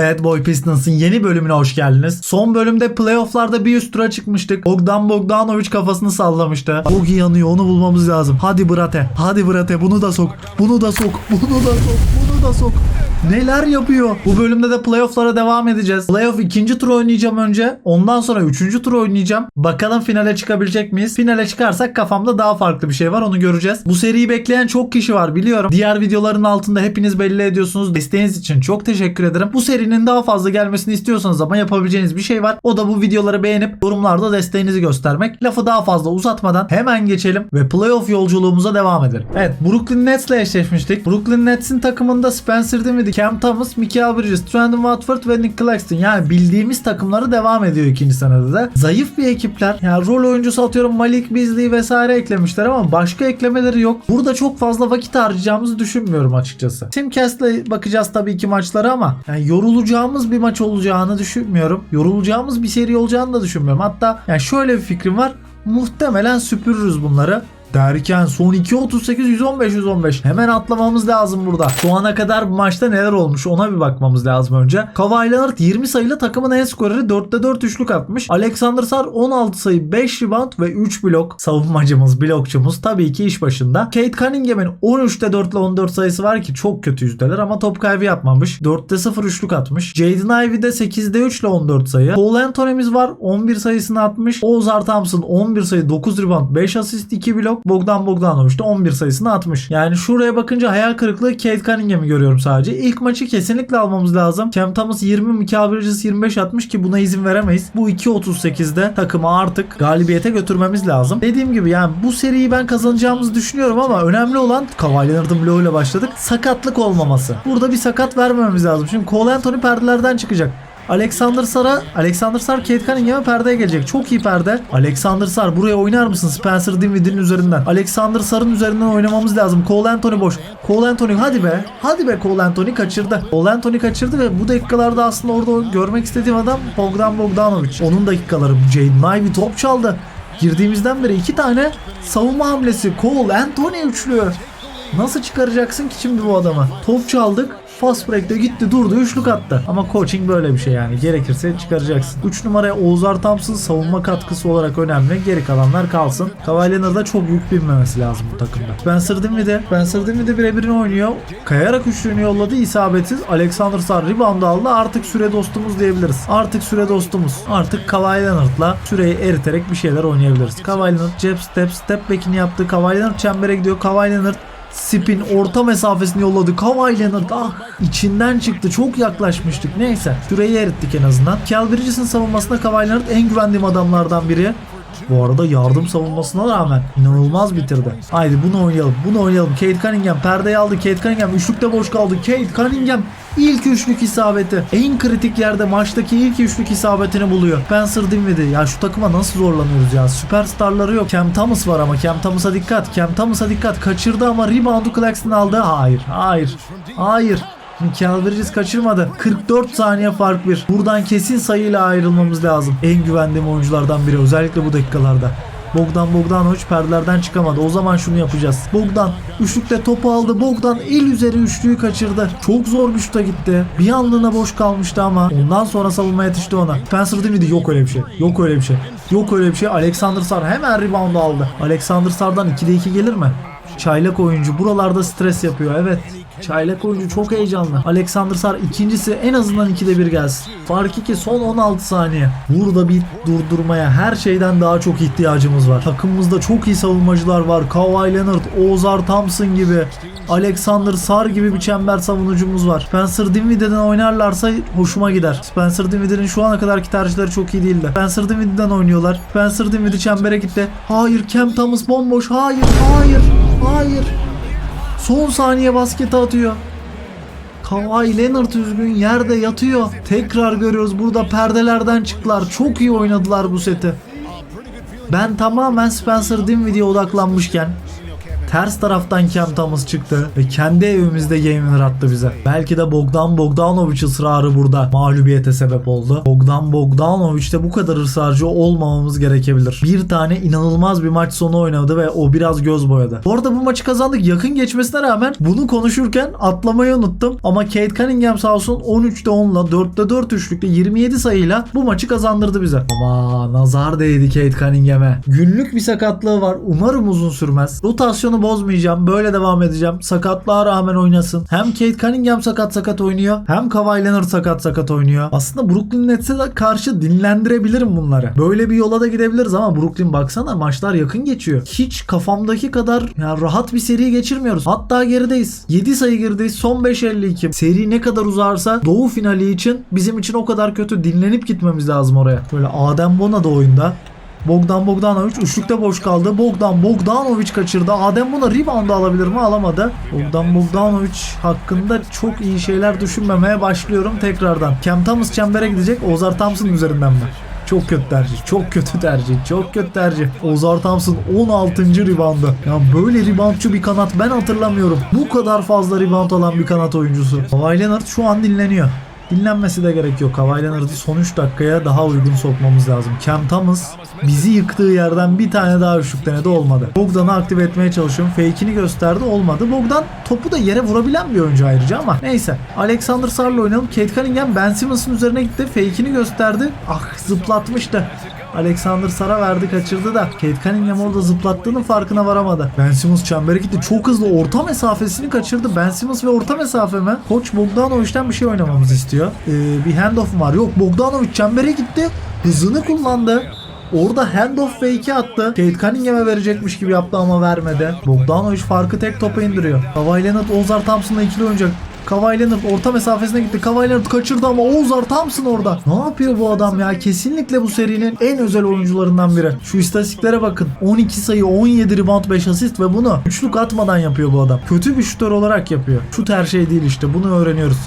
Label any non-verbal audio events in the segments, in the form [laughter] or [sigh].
Bad Boy Pistons'ın yeni bölümüne hoş geldiniz. Son bölümde playofflarda bir üst tura çıkmıştık. Bogdan Bogdanovic kafasını sallamıştı. Bogi yanıyor onu bulmamız lazım. Hadi Brate. Hadi Brate bunu da sok. Bunu da sok. Bunu da sok. Bunu da sok. Neler yapıyor? Bu bölümde de playofflara devam edeceğiz. Playoff ikinci tur oynayacağım önce. Ondan sonra üçüncü tur oynayacağım. Bakalım finale çıkabilecek miyiz? Finale çıkarsak kafamda daha farklı bir şey var onu göreceğiz. Bu seriyi bekleyen çok kişi var biliyorum. Diğer videoların altında hepiniz belli ediyorsunuz. Desteğiniz için çok teşekkür ederim. Bu serinin daha fazla gelmesini istiyorsanız ama yapabileceğiniz bir şey var. O da bu videoları beğenip yorumlarda desteğinizi göstermek. Lafı daha fazla uzatmadan hemen geçelim ve playoff yolculuğumuza devam edelim. Evet Brooklyn Nets'le eşleşmiştik. Brooklyn Nets'in takımında Spencer Dinwiddie, Cam Thomas, Michael Bridges, Trendon Watford ve Nick Claxton. Yani bildiğimiz takımları devam ediyor ikinci senede de. Zayıf bir ekipler. Yani rol oyuncusu atıyorum Malik Beasley vesaire eklemişler ama başka eklemeleri yok. Burada çok fazla vakit harcayacağımızı düşünmüyorum açıkçası. Simcast'le bakacağız tabii ki maçlara ama yani yorulacağımız bir maç olacağını düşünmüyorum. Yorulacağımız bir seri olacağını da düşünmüyorum. Hatta yani şöyle bir fikrim var. Muhtemelen süpürürüz bunları. Derken son 2.38 115 115. Hemen atlamamız lazım burada. Şu ana kadar bu maçta neler olmuş ona bir bakmamız lazım önce. Kawhi Leonard 20 sayıyla takımın en skoreri 4'te 4 üçlük atmış. Alexander Sar 16 sayı 5 rebound ve 3 blok. Savunmacımız blokçumuz tabii ki iş başında. Kate Cunningham'in 13'te 4 ile 14 sayısı var ki çok kötü yüzdeler ama top kaybı yapmamış. 4'te 0 üçlük atmış. Jaden Ivey'de 8'de 3 ile 14 sayı. Paul Anthony'miz var 11 sayısını atmış. Ozar Thompson 11 sayı 9 rebound 5 asist 2 blok. Bogdan Bogdanovic de 11 sayısını atmış. Yani şuraya bakınca hayal kırıklığı Kate Cunningham'i görüyorum sadece. İlk maçı kesinlikle almamız lazım. Cam Thomas 20, Michael Bridges 25 atmış ki buna izin veremeyiz. Bu 2.38'de takımı artık galibiyete götürmemiz lazım. Dediğim gibi yani bu seriyi ben kazanacağımızı düşünüyorum ama önemli olan Kawhi Leonard'ın bloğuyla başladık. Sakatlık olmaması. Burada bir sakat vermememiz lazım. Şimdi Cole Anthony perdelerden çıkacak. Alexander Sar'a Alexander Sar Kate Cunningham'a perdeye gelecek. Çok iyi perde. Alexander Sar buraya oynar mısın Spencer Dinwiddie'nin üzerinden? Alexander Sar'ın üzerinden oynamamız lazım. Cole Anthony boş. Cole Anthony hadi be. Hadi be Cole Anthony kaçırdı. Cole Anthony kaçırdı ve bu dakikalarda aslında orada görmek istediğim adam Bogdan Bogdanovic. Onun dakikaları. Jaden Ivey top çaldı. Girdiğimizden beri iki tane savunma hamlesi. Cole Anthony üçlü. Nasıl çıkaracaksın ki şimdi bu adamı? Top çaldık. Fast break'te gitti durdu üçlük attı. Ama coaching böyle bir şey yani. Gerekirse çıkaracaksın. 3 numaraya Oğuzar Thompson savunma katkısı olarak önemli. Geri kalanlar kalsın. Kawhi Leonard'a çok yük binmemesi lazım bu takımda. Spencer Dinwiddie. Spencer Dinwiddie birebirini oynuyor. Kayarak üçlüğünü yolladı. isabetsiz. Alexander Sar rebound aldı. Artık süre dostumuz diyebiliriz. Artık süre dostumuz. Artık Kawhi Leonard'la süreyi eriterek bir şeyler oynayabiliriz. Kawhi Leonard cep step step back'ini yaptı. Kawhi Leonard çembere gidiyor. Kawhi Leonard Spin orta mesafesini yolladı. Kawhi Leonard ah içinden çıktı. Çok yaklaşmıştık. Neyse süreyi erittik en azından. Cal Bridges'in savunmasında Kawhi Leonard en güvendiğim adamlardan biri. Bu arada yardım savunmasına rağmen inanılmaz bitirdi. Haydi bunu oynayalım. Bunu oynayalım. Kate Cunningham perdeyi aldı. Kate Cunningham üçlükte boş kaldı. Kate Cunningham ilk üçlük isabeti. En kritik yerde maçtaki ilk üçlük isabetini buluyor. Spencer Dinwiddie. Ya şu takıma nasıl zorlanıyoruz ya. Süperstarları yok. Cam Thomas var ama Cam Thomas'a dikkat. Cam Thomas'a dikkat. Kaçırdı ama reboundu Claxton aldı. Hayır. Hayır. Hayır. Michael Bridges kaçırmadı. 44 saniye fark bir. Buradan kesin sayıyla ayrılmamız lazım. En güvendiğim oyunculardan biri özellikle bu dakikalarda. Bogdan Bogdanovic perdelerden çıkamadı. O zaman şunu yapacağız. Bogdan üçlükte topu aldı. Bogdan el üzeri üçlüyü kaçırdı. Çok zor güçte gitti. Bir anlığına boş kalmıştı ama ondan sonra savunma yetişti ona. Spencer Dinwiddie yok öyle bir şey. Yok öyle bir şey. Yok öyle bir şey. Alexander Sar hemen rebound aldı. Alexander Sar'dan 2'de 2 gelir mi? Çaylak oyuncu buralarda stres yapıyor evet. Çaylak oyuncu çok heyecanlı. Alexander Sar ikincisi en azından 2'de 1 gelsin. Fark 2 son 16 saniye. Burada bir durdurmaya her şeyden daha çok ihtiyacımız var. Takımımızda çok iyi savunmacılar var. Kawhi Leonard, Ozar Thompson gibi. Alexander Sar gibi bir çember savunucumuz var. Spencer Dinwiddie'den oynarlarsa hoşuma gider. Spencer Dinwiddie'nin şu ana kadarki tercihleri çok iyi değildi. Spencer Dinwiddie'den oynuyorlar. Spencer Dinwiddie çembere gitti. Hayır Cam Thomas bomboş. Hayır, hayır, hayır. Son saniye basket atıyor. Kawhi Leonard üzgün yerde yatıyor. Tekrar görüyoruz burada perdelerden çıktılar. Çok iyi oynadılar bu seti. Ben tamamen Spencer Dinwiddie'ye odaklanmışken Ters taraftan Cam Thomas çıktı ve kendi evimizde game attı bize. Belki de Bogdan Bogdanovic ısrarı burada mağlubiyete sebep oldu. Bogdan Bogdanovic de bu kadar ısrarcı olmamamız gerekebilir. Bir tane inanılmaz bir maç sonu oynadı ve o biraz göz boyadı. Bu arada bu maçı kazandık yakın geçmesine rağmen bunu konuşurken atlamayı unuttum. Ama Kate Cunningham sağ olsun 13'te 10'la 4'te 4 üçlükte 27 sayıyla bu maçı kazandırdı bize. Ama nazar değdi Kate Cunningham'e. Günlük bir sakatlığı var. Umarım uzun sürmez. Rotasyonu bozmayacağım. Böyle devam edeceğim. Sakatlığa rağmen oynasın. Hem Kate Cunningham sakat sakat oynuyor. Hem Kawhi Leonard sakat sakat oynuyor. Aslında Brooklyn Nets'e de karşı dinlendirebilirim bunları. Böyle bir yola da gidebiliriz ama Brooklyn baksana maçlar yakın geçiyor. Hiç kafamdaki kadar yani rahat bir seri geçirmiyoruz. Hatta gerideyiz. 7 sayı gerideyiz. Son 5.52. Seri ne kadar uzarsa Doğu finali için bizim için o kadar kötü. Dinlenip gitmemiz lazım oraya. Böyle Adem Bona da oyunda. Bogdan Bogdanovic üçlükte boş kaldı. Bogdan Bogdanovic kaçırdı. Adem buna rebound alabilir mi? Alamadı. Bogdan Bogdanovic hakkında çok iyi şeyler düşünmemeye başlıyorum tekrardan. Cam Thomas çembere gidecek. Ozar Thompson üzerinden mi? Çok kötü tercih. Çok kötü tercih. Çok kötü tercih. Ozar Thompson 16. reboundu. Ya böyle reboundçu bir kanat ben hatırlamıyorum. Bu kadar fazla rebound alan bir kanat oyuncusu. Kawhi Leonard şu an dinleniyor. Dinlenmesi de gerek yok. Leonard'ı son 3 dakikaya daha uygun sokmamız lazım. Cam Thomas bizi yıktığı yerden bir tane daha üçlük denedi olmadı. Bogdan'ı aktive etmeye çalışıyorum. Fake'ini gösterdi olmadı. Bogdan topu da yere vurabilen bir oyuncu ayrıca ama neyse. Alexander Sarr'la oynayalım. Kate Cunningham Ben Simmons'ın üzerine gitti. Fake'ini gösterdi. Ah zıplatmıştı. Alexander Sara verdi kaçırdı da Kate Cunningham orada zıplattığının farkına varamadı. Ben Simmons çembere gitti. Çok hızlı orta mesafesini kaçırdı. Ben Simmons ve orta mesafe mi? Koç Bogdanovic'den bir şey oynamamızı istiyor. Ee, bir handoff var? Yok Bogdanovic çembere gitti. Hızını kullandı. Orada handoff fake'i attı. Kate Cunningham'e verecekmiş gibi yaptı ama vermedi. Bogdanovic farkı tek topa indiriyor. Kawhi Leonard Ozar Thompson'la ikili oynayacak. Kawhi Leonard orta mesafesine gitti. Kawhi kaçırdı ama Ozar Thompson orada. Ne yapıyor bu adam ya? Kesinlikle bu serinin en özel oyuncularından biri. Şu istatistiklere bakın. 12 sayı, 17 rebound, 5 asist ve bunu üçlük atmadan yapıyor bu adam. Kötü bir şutör olarak yapıyor. Şut her şey değil işte. Bunu öğreniyoruz.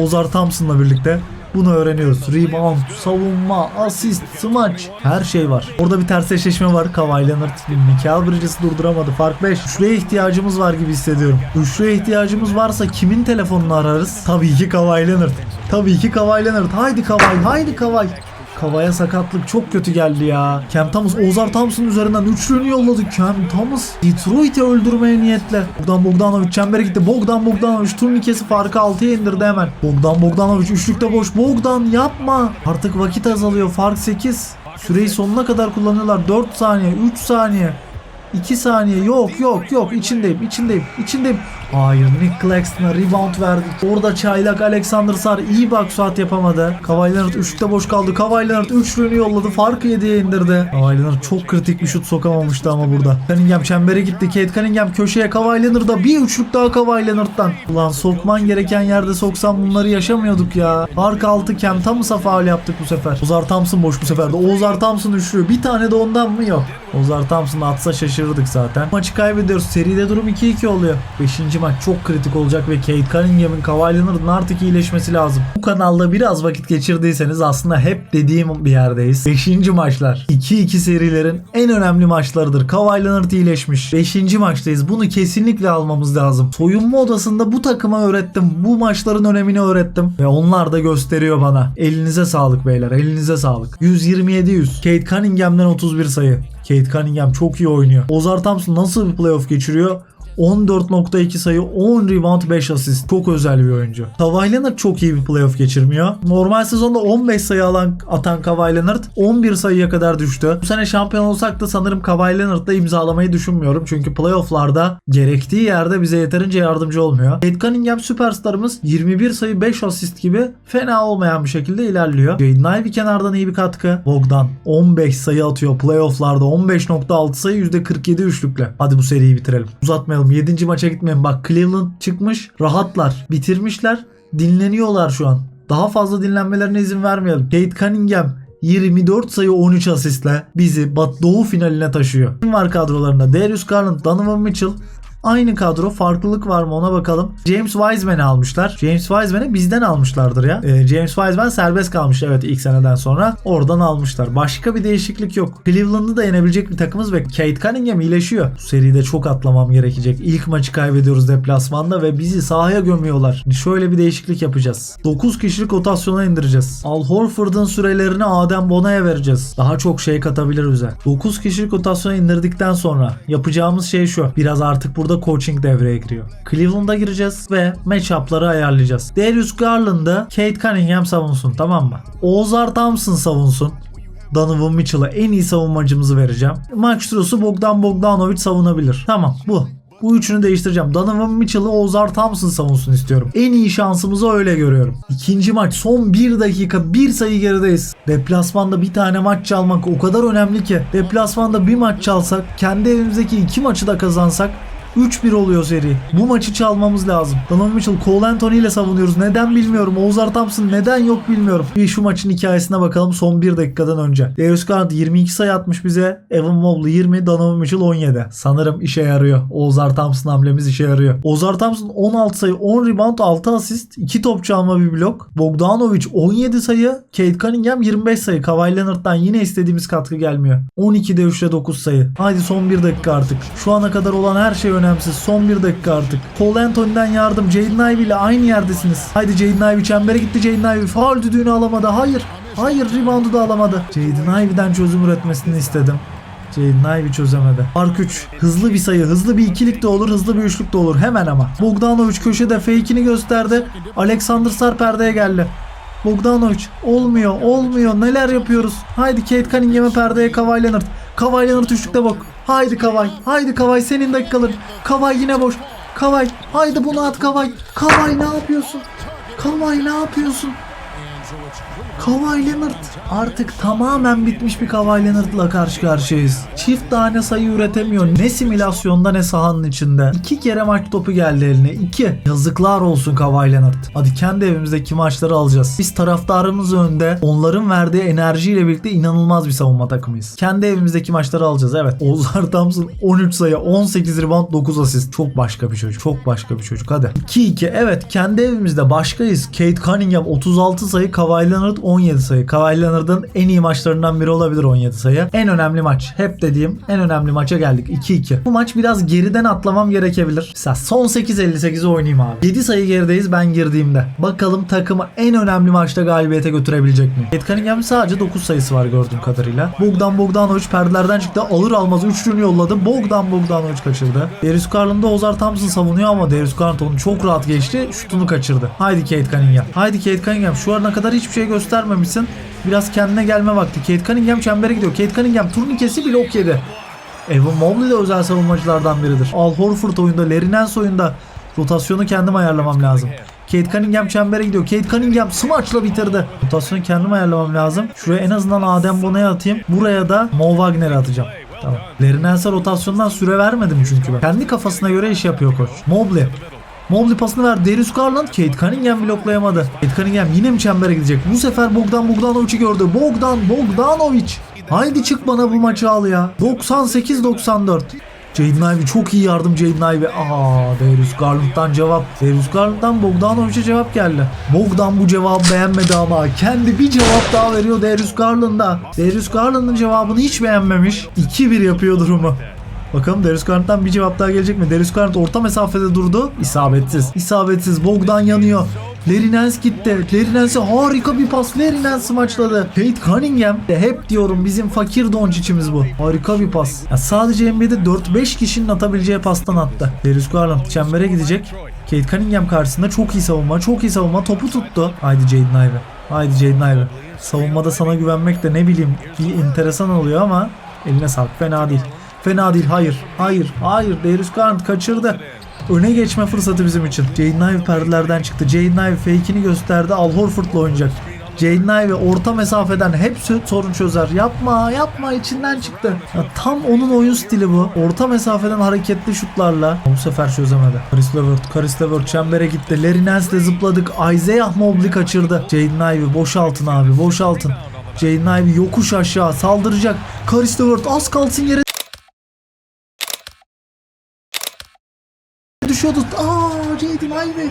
Ozar Thompson'la birlikte bunu öğreniyoruz. Rebound, savunma, asist, smaç her şey var. Orada bir ters eşleşme var. Kawhi Leonard, Michael Bridges'i durduramadı. Fark 5. Üçlüye ihtiyacımız var gibi hissediyorum. Üçlüye ihtiyacımız varsa kimin telefonunu ararız? Tabii ki Kawhi Leonard. Tabii ki Kawhi Leonard. Haydi Kawhi, haydi Kawhi. Kavaya sakatlık çok kötü geldi ya. Cam Thomas, Ozar Thompson üzerinden üçlüğünü yolladı. Cam Thomas Detroit'i öldürmeye niyetle. Bogdan Bogdanovic çembere gitti. Bogdan Bogdanovic turnikesi farkı 6'ya indirdi hemen. Bogdan Bogdanovic üçlükte boş. Bogdan yapma. Artık vakit azalıyor. Fark 8. Süreyi sonuna kadar kullanıyorlar. 4 saniye, 3 saniye. 2 saniye yok yok yok içindeyim içindeyim içindeyim. Hayır Nick Claxton'a rebound verdik. Orada çaylak Alexander Sar iyi bak saat yapamadı. Kawhi Leonard üçlükte boş kaldı. Kawhi Leonard üçlüğünü yolladı. Farkı 7'ye indirdi. Kawhi Leonard çok kritik bir şut sokamamıştı ama burada. Cunningham çembere gitti. Kate Cunningham köşeye Kawhi Leonard'a bir üçlük daha Kawhi Leonard'dan. Ulan sokman gereken yerde soksam bunları yaşamıyorduk ya. Fark 6 Cam Thomas'a faul yaptık bu sefer. Ozar Thompson boş bu sefer de. Ozar Thompson üçlü. Bir tane de ondan mı yok? Ozar Thompson atsa şaşırırdık zaten. Maçı kaybediyoruz. Seride durum 2-2 oluyor. 5. maç çok kritik olacak ve Kate Cunningham'ın Kawhi Leonard'ın artık iyileşmesi lazım. Bu kanalda biraz vakit geçirdiyseniz aslında hep dediğim bir yerdeyiz. 5. maçlar. 2-2 serilerin en önemli maçlarıdır. Kawhi Leonard iyileşmiş. 5. maçtayız. Bunu kesinlikle almamız lazım. Soyunma odasında bu takıma öğrettim. Bu maçların önemini öğrettim. Ve onlar da gösteriyor bana. Elinize sağlık beyler. Elinize sağlık. 127-100. Kate Cunningham'den 31 sayı. Kate Cunningham çok iyi oynuyor. Ozar Thompson nasıl bir playoff geçiriyor? 14.2 sayı, 10 rebound, 5 asist. Çok özel bir oyuncu. Kawhi Leonard çok iyi bir playoff geçirmiyor. Normal sezonda 15 sayı alan atan Kawhi Leonard 11 sayıya kadar düştü. Bu sene şampiyon olsak da sanırım Kawhi Leonard'la imzalamayı düşünmüyorum. Çünkü playofflarda gerektiği yerde bize yeterince yardımcı olmuyor. Kate Cunningham süperstarımız 21 sayı 5 asist gibi fena olmayan bir şekilde ilerliyor. Jaden Ivey kenardan iyi bir katkı. Bogdan 15 sayı atıyor playofflarda 15.6 sayı %47 üçlükle. Hadi bu seriyi bitirelim. Uzatmayalım 7. maça gitmeyin. Bak Cleveland çıkmış rahatlar. Bitirmişler. Dinleniyorlar şu an. Daha fazla dinlenmelerine izin vermeyelim. Kate Cunningham 24 sayı 13 asistle bizi Bat Doğu finaline taşıyor. Kim var kadrolarında? Darius Garland, Donovan Mitchell, Aynı kadro. Farklılık var mı ona bakalım. James Wiseman'i almışlar. James Wiseman'i bizden almışlardır ya. Ee, James Wiseman serbest kalmış evet ilk seneden sonra. Oradan almışlar. Başka bir değişiklik yok. Cleveland'ı da yenebilecek bir takımız ve Kate Cunningham iyileşiyor. Bu seride çok atlamam gerekecek. İlk maçı kaybediyoruz deplasmanda ve bizi sahaya gömüyorlar. Şöyle bir değişiklik yapacağız. 9 kişilik rotasyona indireceğiz. Al Horford'un sürelerini Adem Bona'ya vereceğiz. Daha çok şey katabilir bize. 9 kişilik rotasyona indirdikten sonra yapacağımız şey şu. Biraz artık burada coaching devreye giriyor. Cleveland'a gireceğiz ve matchup'ları ayarlayacağız. Darius Garland'ı Kate Cunningham savunsun tamam mı? Ozar Thompson savunsun. Donovan Mitchell'a en iyi savunmacımızı vereceğim. Max Struz'u Bogdan Bogdanovic savunabilir. Tamam bu. Bu üçünü değiştireceğim. Donovan Mitchell'ı Ozar Thompson savunsun istiyorum. En iyi şansımızı öyle görüyorum. İkinci maç son 1 dakika 1 sayı gerideyiz. Deplasmanda bir tane maç çalmak o kadar önemli ki. Deplasmanda bir maç çalsak kendi evimizdeki iki maçı da kazansak 3-1 oluyor seri. Bu maçı çalmamız lazım. Donovan Mitchell, Cole Anthony ile savunuyoruz. Neden bilmiyorum. Ozar Thompson neden yok bilmiyorum. Bir şu maçın hikayesine bakalım son 1 dakikadan önce. Darius Garland 22 sayı atmış bize. Evan Mobley 20, Donovan Mitchell 17. Sanırım işe yarıyor. Ozar Thompson hamlemiz işe yarıyor. Ozar Thompson 16 sayı, 10 rebound, 6 asist, 2 top çalma bir blok. Bogdanovic 17 sayı, Kate Cunningham 25 sayı. Kawhi Leonard'dan yine istediğimiz katkı gelmiyor. 12'de 3'te 9 sayı. Haydi son 1 dakika artık. Şu ana kadar olan her şey önemsiz. Son 1 dakika artık. Cole Anthony'den yardım. Jaden Ivey ile aynı yerdesiniz. Haydi Jaden Ivey çembere gitti Jaden Ivey. Faul düdüğünü alamadı. Hayır. Hayır reboundu da alamadı. Jaden Ivey'den çözüm üretmesini istedim. Jaden Ivey çözemedi. Fark 3. Hızlı bir sayı. Hızlı bir ikilik de olur. Hızlı bir üçlük de olur. Hemen ama. Bogdanovic köşede fake'ini gösterdi. Alexander Sar perdeye geldi. Bogdanovic olmuyor olmuyor neler yapıyoruz. Haydi Kate Cunningham'e perdeye Kawhi Leonard. Kawhi Leonard üçlükte bak. Haydi Kawhi. Haydi Kawhi senin dakikaların. Kawhi yine boş. Kawhi haydi bunu at Kawhi. Kawhi ne yapıyorsun? Kawhi ne yapıyorsun? Kawhi Leonard artık tamamen bitmiş bir Kawhi Leonard'la karşı karşıyayız. Çift tane sayı üretemiyor. Ne simülasyonda ne sahanın içinde. İki kere maç topu geldi eline. İki. Yazıklar olsun Kawhi Leonard. Hadi kendi evimizdeki maçları alacağız. Biz taraftarımız önünde onların verdiği enerjiyle birlikte inanılmaz bir savunma takımıyız. Kendi evimizdeki maçları alacağız evet. Ozar Thompson 13 sayı 18 rebound 9 asist. Çok başka bir çocuk. Çok başka bir çocuk hadi. 2-2 evet kendi evimizde başkayız. Kate Cunningham 36 sayı Kawhi Leonard 17 sayı. Kawhi Leonard'ın en iyi maçlarından biri olabilir 17 sayı. En önemli maç. Hep dediğim en önemli maça geldik. 2-2. Bu maç biraz geriden atlamam gerekebilir. Mesela son 8.58'i oynayayım abi. 7 sayı gerideyiz ben girdiğimde. Bakalım takımı en önemli maçta galibiyete götürebilecek mi? Kate Cunningham sadece 9 sayısı var gördüğüm kadarıyla. Bogdan Bogdanovic perdelerden çıktı. Alır almaz üçlüğünü yolladı. Bogdan Bogdanovic kaçırdı. Darius Garland'da Ozar Thompson savunuyor ama Darius Garland onu çok rahat geçti. Şutunu kaçırdı. Haydi Kate Cunningham. Haydi Kate Cunningham. Şu ana kadar hiçbir şey göstermemişsin. Biraz kendine gelme vakti. Kate Cunningham çembere gidiyor. Kate Cunningham turnikesi blok yedi. Evan Mobley de özel savunmacılardan biridir. Al Horford oyunda, Larry Nance oyunda. Rotasyonu kendim ayarlamam lazım. Kate Cunningham çembere gidiyor. Kate Cunningham smaçla bitirdi. Rotasyonu kendim ayarlamam lazım. Şuraya en azından Adem Bona'ya atayım. Buraya da Mo Wagner'e atacağım. Tamam. Larry Nance'a rotasyondan süre vermedim çünkü ben. Kendi kafasına göre iş yapıyor koç. Mobley. Mobley pasını ver. Darius Garland. Kate Cunningham bloklayamadı. Kate Cunningham yine mi çembere gidecek? Bu sefer Bogdan Bogdanovic'i gördü. Bogdan Bogdanovic. Haydi çık bana bu maçı al ya. 98-94. Jaden Ivey çok iyi yardım Jaden Ivey. Aa Darius Garland'dan cevap. Darius Garland'dan Bogdanovic'e cevap geldi. Bogdan bu cevabı beğenmedi ama kendi bir cevap daha veriyor Darius Garland'a. Darius Garland'ın cevabını hiç beğenmemiş. 2-1 yapıyor durumu. Bakalım Darius Garland'dan bir cevap daha gelecek mi? Darius Garland orta mesafede durdu. İsabetsiz. İsabetsiz. Bogdan yanıyor. Larry Nance gitti. Larry Nance'e harika bir pas. Larry Nance maçladı. Kate Cunningham. Hep diyorum bizim fakir Doncic'imiz bu. Harika bir pas. Ya sadece NBA'de 4-5 kişinin atabileceği pastan attı. Darius Garland çembere gidecek. Kate Cunningham karşısında çok iyi savunma. Çok iyi savunma. Topu tuttu. Haydi Jaden Ivey. Haydi Jaden Ivey. Savunmada sana güvenmek de ne bileyim bir enteresan oluyor ama eline sağlık. Fena değil. Fena değil. Hayır. Hayır. Hayır. Darius Garland kaçırdı. Öne geçme fırsatı bizim için. Jaden Ivey perdelerden çıktı. Jaden Ivey fake'ini gösterdi. Al Horford'la oynayacak. Jaden Ivey orta mesafeden hep sorun çözer. Yapma yapma içinden çıktı. Ya tam onun oyun stili bu. Orta mesafeden hareketli şutlarla. Bu sefer çözemedi. Karis Levert, Karis Levert çembere gitti. Larry Nance'le zıpladık. Isaiah Mobley kaçırdı. Jaden Ivey boşaltın abi boşaltın. Jaden Ivey yokuş aşağı saldıracak. Karis Levert az kalsın yere düşüyordu. Aa Jaden Ivey.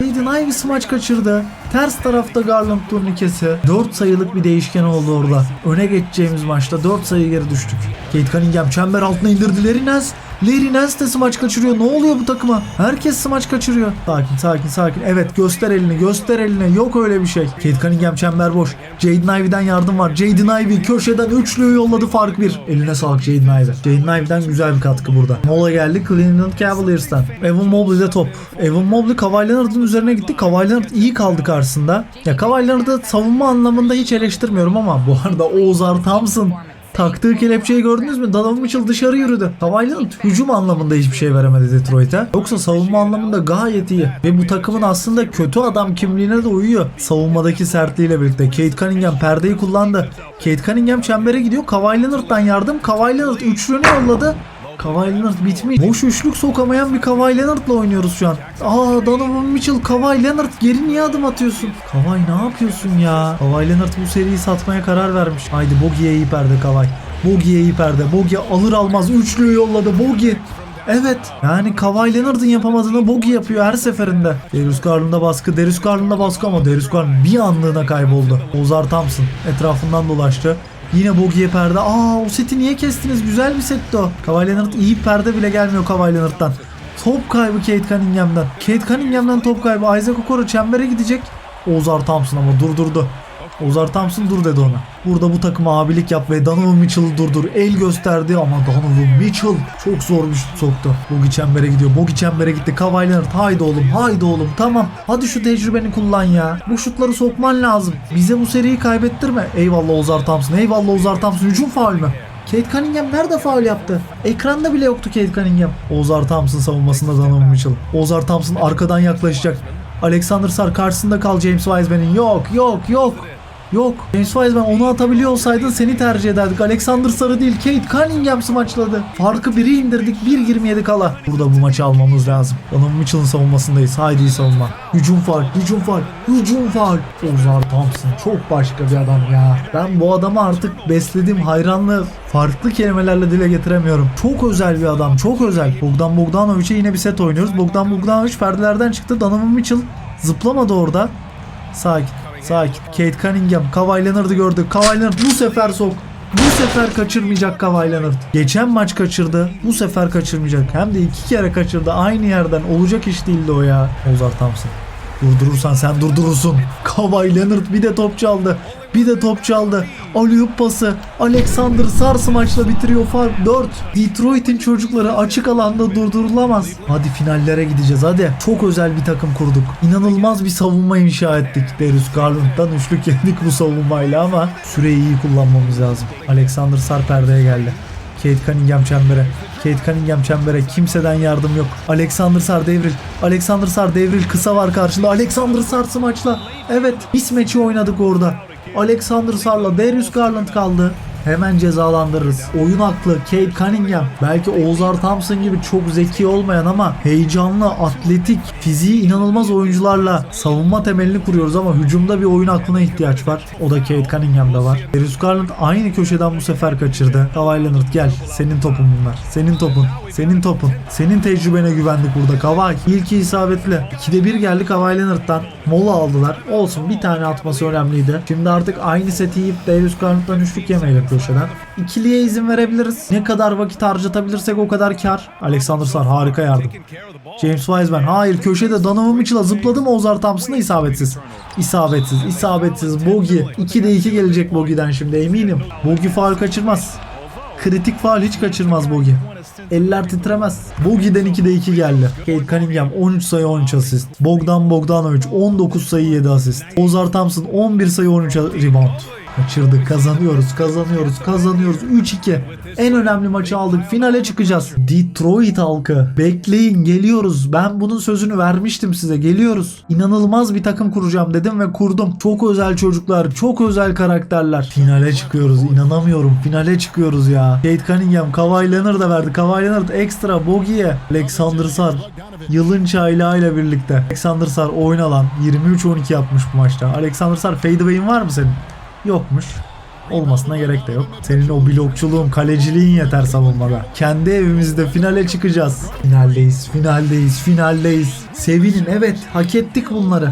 Jaden Ivey smaç kaçırdı. Ters tarafta Garland turnikesi. 4 sayılık bir değişken oldu orada. Öne geçeceğimiz maçta 4 sayı geri düştük. Kate Cunningham çember altına indirdi Nance. Larry Nance de smaç kaçırıyor. Ne oluyor bu takıma? Herkes smaç kaçırıyor. Sakin sakin sakin. Evet göster elini göster elini. Yok öyle bir şey. Kate Cunningham çember boş. Jaden Ivey'den yardım var. Jaden Ivey köşeden üçlüyü yolladı fark bir. Eline sağlık Jaden Ivey. Jaden Ivey'den güzel bir katkı burada. Mola geldi Cleveland Cavaliers'tan. Evan Mobley'de top. Evan Mobley Kawhi Leonard'ın üzerine gitti. Kawhi Leonard iyi kaldı karşısında. Ya Kawhi Leonard'ı savunma anlamında hiç eleştirmiyorum ama bu arada Ozar Thompson Taktığı kelepçeyi gördünüz mü? Donovan Mitchell dışarı yürüdü. Leonard hücum anlamında hiçbir şey veremedi Detroit'e. Yoksa savunma anlamında gayet iyi. Ve bu takımın aslında kötü adam kimliğine de uyuyor. Savunmadaki sertliğiyle birlikte. Kate Cunningham perdeyi kullandı. Kate Cunningham çembere gidiyor. Kawhi Leonard'dan yardım. Kawhi Leonard üçlüğünü yolladı. Kawhi Leonard bitmiş. Boş üçlük sokamayan bir Kawhi Leonard'la oynuyoruz şu an. Aa Donovan Mitchell, Kawhi Leonard geri niye adım atıyorsun? Kawhi ne yapıyorsun ya? Kawhi Leonard bu seriyi satmaya karar vermiş. Haydi Bogi'ye iyi perde Kawhi. Bogi'ye iyi perde. Bogi alır almaz üçlüyü yolladı. Bogi. Evet. Yani Kawhi Leonard'ın yapamadığını Bogi yapıyor her seferinde. Darius Garland'a baskı. Darius Garland'a baskı ama Darius Garland bir anlığına kayboldu. Ozar Thompson etrafından dolaştı. Yine Bogi'ye perde. Aa o seti niye kestiniz? Güzel bir setti o. Kawhi Leonard iyi perde bile gelmiyor Kawhi Leonard'dan. Top kaybı Kate Cunningham'dan. Kate Cunningham'dan top kaybı. Isaac Okoro çembere gidecek. Ozar Thompson ama durdurdu. Ozar Thompson dur dedi ona. Burada bu takıma abilik yap ve Donovan Mitchell'ı durdur. El gösterdi ama Donovan Mitchell çok zor bir soktu. Bogi çembere gidiyor. Bogi çembere gitti. Kawhi Leonard haydi oğlum haydi oğlum tamam. Hadi şu tecrübeni kullan ya. Bu şutları sokman lazım. Bize bu seriyi kaybettirme. Eyvallah Ozar Thompson. Eyvallah Ozar Thompson. Hücum faul mü? Kate Cunningham nerede faul yaptı? Ekranda bile yoktu Kate Cunningham. Ozar Thompson savunmasında Donovan Mitchell. Ozar Thompson arkadan yaklaşacak. Alexander Sar karşısında kal James Wiseman'in. Yok yok yok. Yok. James Wiseman onu atabiliyor olsaydın seni tercih ederdik. Alexander Sarı değil Kate Cunningham smaçladı. Farkı biri indirdik 1.27 kala. Burada bu maçı almamız lazım. Donovan Mitchell'ın savunmasındayız. Haydi iyi savunma. Hücum faul, hücum faul, hücum faul. Ozar Thompson çok başka bir adam ya. Ben bu adama artık beslediğim hayranlığı farklı kelimelerle dile getiremiyorum. Çok özel bir adam, çok özel. Bogdan Bogdanovic'e yine bir set oynuyoruz. Bogdan Bogdanovic perdelerden çıktı. Donovan Mitchell zıplamadı orada. Sakin. Sakin. Kate Cunningham. Kawhi Leonard'ı gördü. Kawhi Leonard bu sefer sok. Bu sefer kaçırmayacak Kawhi Leonard. Geçen maç kaçırdı. Bu sefer kaçırmayacak. Hem de iki kere kaçırdı. Aynı yerden. Olacak iş değildi o ya. Ozar Thompson. Durdurursan sen durdurursun. [laughs] Kawhi Leonard bir de top çaldı. Bir de top çaldı. Aliyup pası. Alexander Sars maçla bitiriyor fark 4. Detroit'in çocukları açık alanda durdurulamaz. Hadi finallere gideceğiz hadi. Çok özel bir takım kurduk. İnanılmaz bir savunma inşa ettik. Darius Garland'dan üçlük yedik bu savunmayla ama süreyi iyi kullanmamız lazım. Alexander Sar perdeye geldi. Kate Cunningham çembere. Kate Cunningham çembere. Kimseden yardım yok. Alexander Sar devril. Alexander Sar devril. Kısa var karşında. Alexander Sar smaçla. Evet. mismatch'i oynadık orada. Alexander Sar'la Darius Garland kaldı. Hemen cezalandırırız. Oyun aklı Kate Cunningham. Belki Ozar Thompson gibi çok zeki olmayan ama heyecanlı, atletik, fiziği inanılmaz oyuncularla savunma temelini kuruyoruz ama hücumda bir oyun aklına ihtiyaç var. O da Kate Cunningham'da var. Darius Garland aynı köşeden bu sefer kaçırdı. Kawhi Leonard gel. Senin topun bunlar. Senin topun. Senin topun. Senin tecrübene güvendik burada Kawhi. İlki isabetli. 2'de 1 geldi Kawhi Leonard'dan. Mola aldılar. Olsun bir tane atması önemliydi. Şimdi artık aynı seti yiyip Darius Garland'dan üçlük yemeyelim köşeden. İkiliye izin verebiliriz. Ne kadar vakit harcatabilirsek o kadar kar. Alexander Sar harika yardım. James Wiseman hayır köşede Donovan Mitchell'a zıpladı mı Ozar Thompson'a isabetsiz. İsabetsiz, isabetsiz. Bogi. 2'de 2 gelecek Bogi'den şimdi eminim. Bogi faul kaçırmaz. Kritik faul hiç kaçırmaz Bogi. Eller titremez. Bogi'den 2'de 2 geldi. Kate Cunningham 13 sayı 13 asist. Bogdan Bogdanovic 19 sayı 7 asist. Ozar Thompson 11 sayı 13 rebound. Kaçırdık. Kazanıyoruz kazanıyoruz kazanıyoruz. 3-2 En önemli maçı aldık. Finale çıkacağız. Detroit halkı. Bekleyin geliyoruz. Ben bunun sözünü vermiştim size. Geliyoruz. İnanılmaz bir takım kuracağım dedim ve kurdum. Çok özel çocuklar çok özel karakterler. Finale çıkıyoruz. İnanamıyorum. Finale çıkıyoruz ya. Kate Cunningham Kawhi Leonard da verdi. Kawhi Leonard ekstra Bogi'ye. Alexander Sar Yılın çaylağı ile birlikte. Alexander Sar oyun alan 23-12 yapmış bu maçta. Alexander Sar fadeaway'in var mı senin? Yokmuş. olmasına gerek de yok. Senin o blokçuluğun, kaleciliğin yeter savunmada. Kendi evimizde finale çıkacağız. Finaldeyiz, finaldeyiz, finaldeyiz. Sevinin evet hak ettik bunları.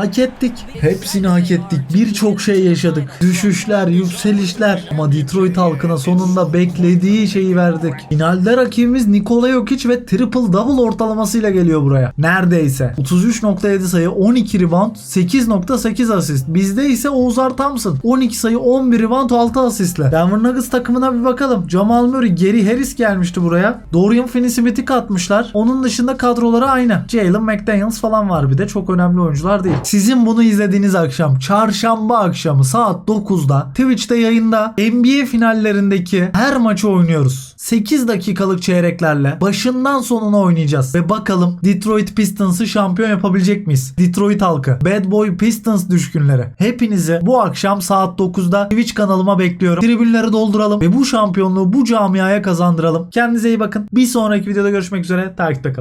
Hak ettik. Hepsini hak ettik. Birçok şey yaşadık. Düşüşler, yükselişler. Ama Detroit halkına sonunda beklediği şeyi verdik. Finalde rakibimiz Nikola Jokic ve triple double ortalamasıyla geliyor buraya. Neredeyse. 33.7 sayı, 12 rebound, 8.8 asist. Bizde ise Oğuzar Thompson. 12 sayı, 11 rebound, 6 asistle. Denver Nuggets takımına bir bakalım. Jamal Murray, Gary Harris gelmişti buraya. Dorian Finney-Smith'i katmışlar. Onun dışında kadroları aynı. Jalen McDaniels falan var bir de. Çok önemli oyuncular değil. Sizin bunu izlediğiniz akşam çarşamba akşamı saat 9'da Twitch'te yayında NBA finallerindeki her maçı oynuyoruz. 8 dakikalık çeyreklerle başından sonuna oynayacağız. Ve bakalım Detroit Pistons'ı şampiyon yapabilecek miyiz? Detroit halkı, Bad Boy Pistons düşkünleri. Hepinizi bu akşam saat 9'da Twitch kanalıma bekliyorum. Tribünleri dolduralım ve bu şampiyonluğu bu camiaya kazandıralım. Kendinize iyi bakın. Bir sonraki videoda görüşmek üzere. Takipte kalın.